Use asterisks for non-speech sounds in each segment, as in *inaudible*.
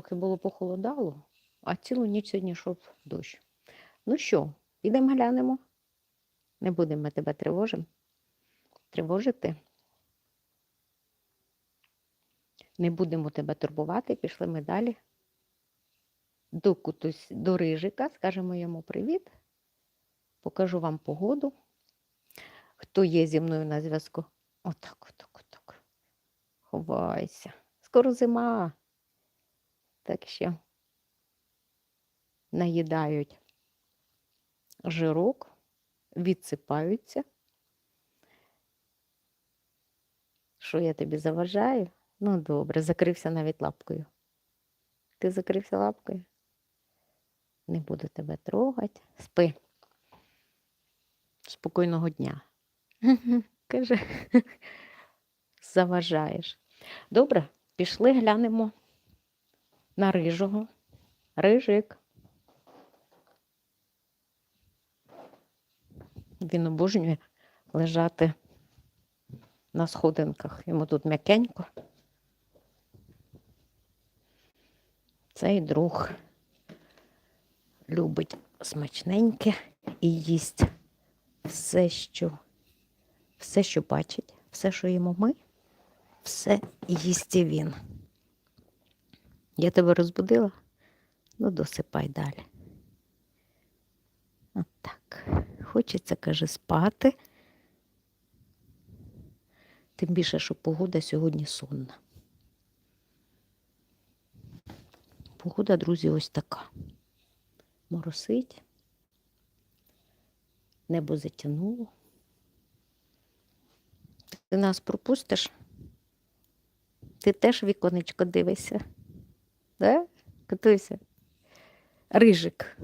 трохи було похолодало, а цілу ніч сьогодні йшов дощ. Ну що, підемо глянемо? Не будемо ми тебе тривожим. Тривожити. Не будемо тебе турбувати, пішли ми далі. До кутусь, до рижика, скажемо йому привіт. Покажу вам погоду. Хто є зі мною на зв'язку? Отак, отак, отак. Ховайся. Скоро зима. Так що наїдають жирок, відсипаються. Що я тобі заважаю? Ну, добре, закрився навіть лапкою. Ти закрився лапкою? Не буду тебе трогати. Спи. Спокійного дня. Каже, *laughs* заважаєш. Добре, пішли, глянемо на рижого. Рижик. Він обожнює лежати на сходинках. Йому тут м'якенько. Цей друг любить смачненьке і їсть все, що, все, що бачить, все, що їмо ми, все їсть і він. Я тебе розбудила? Ну, досипай далі. От так. Хочеться, каже, спати. Тим більше, що погода сьогодні сонна. Погода, друзі, ось така. Моросить, небо затягнуло. Ти нас пропустиш? Ти теж віконечко дивишся? Да? Катуйся. Рижик.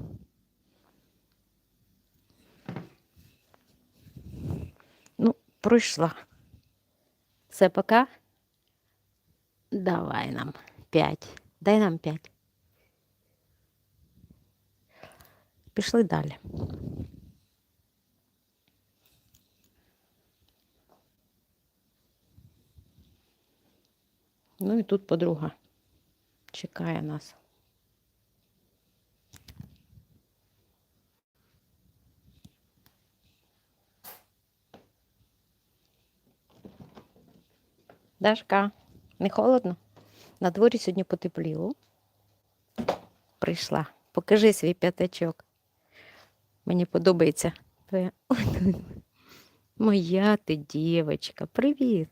Ну, пройшла. Все, пока. Давай нам п'ять. Дай нам п'ять. Пішли далі. Ну і тут подруга чекає нас. Дашка, не холодно? На дворі сьогодні потепліло. Прийшла. Покажи свій п'ятачок. Мені подобається твоя. *laughs* Моя ти дівчинка. Привіт.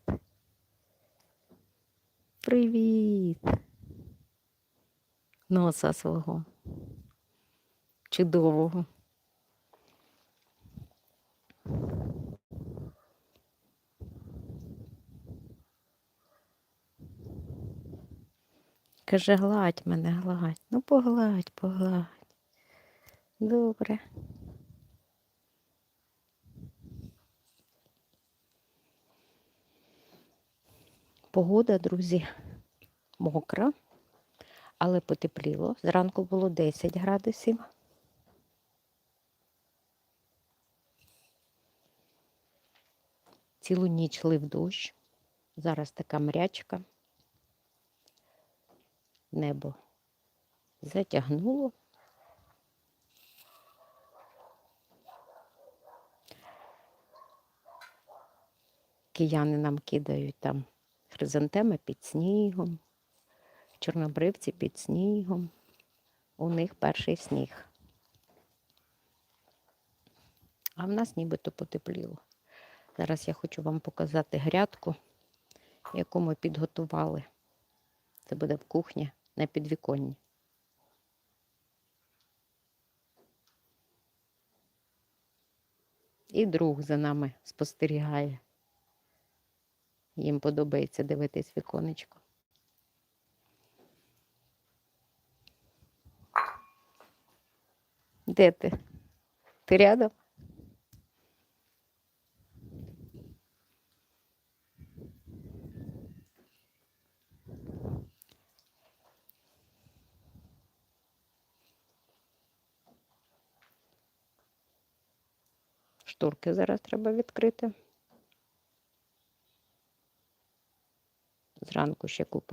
Привіт. Носа свого. Чудового. Каже, гладь мене, гладь. Ну, погладь, погладь. Добре. Погода, друзі, мокра, але потепліло. Зранку було 10 градусів. Цілу ніч лив дощ. Зараз така мрячка. Небо затягнуло. Кияни нам кидають там хризантеми під снігом, чорнобривці під снігом. У них перший сніг. А в нас нібито потепліло. Зараз я хочу вам показати грядку, яку ми підготували. Це буде в кухні на підвіконні. І друг за нами спостерігає. Їм подобається дивитись віконечко. Де ти? Ти рядом? Шторки зараз треба відкрити. Зранку ще купу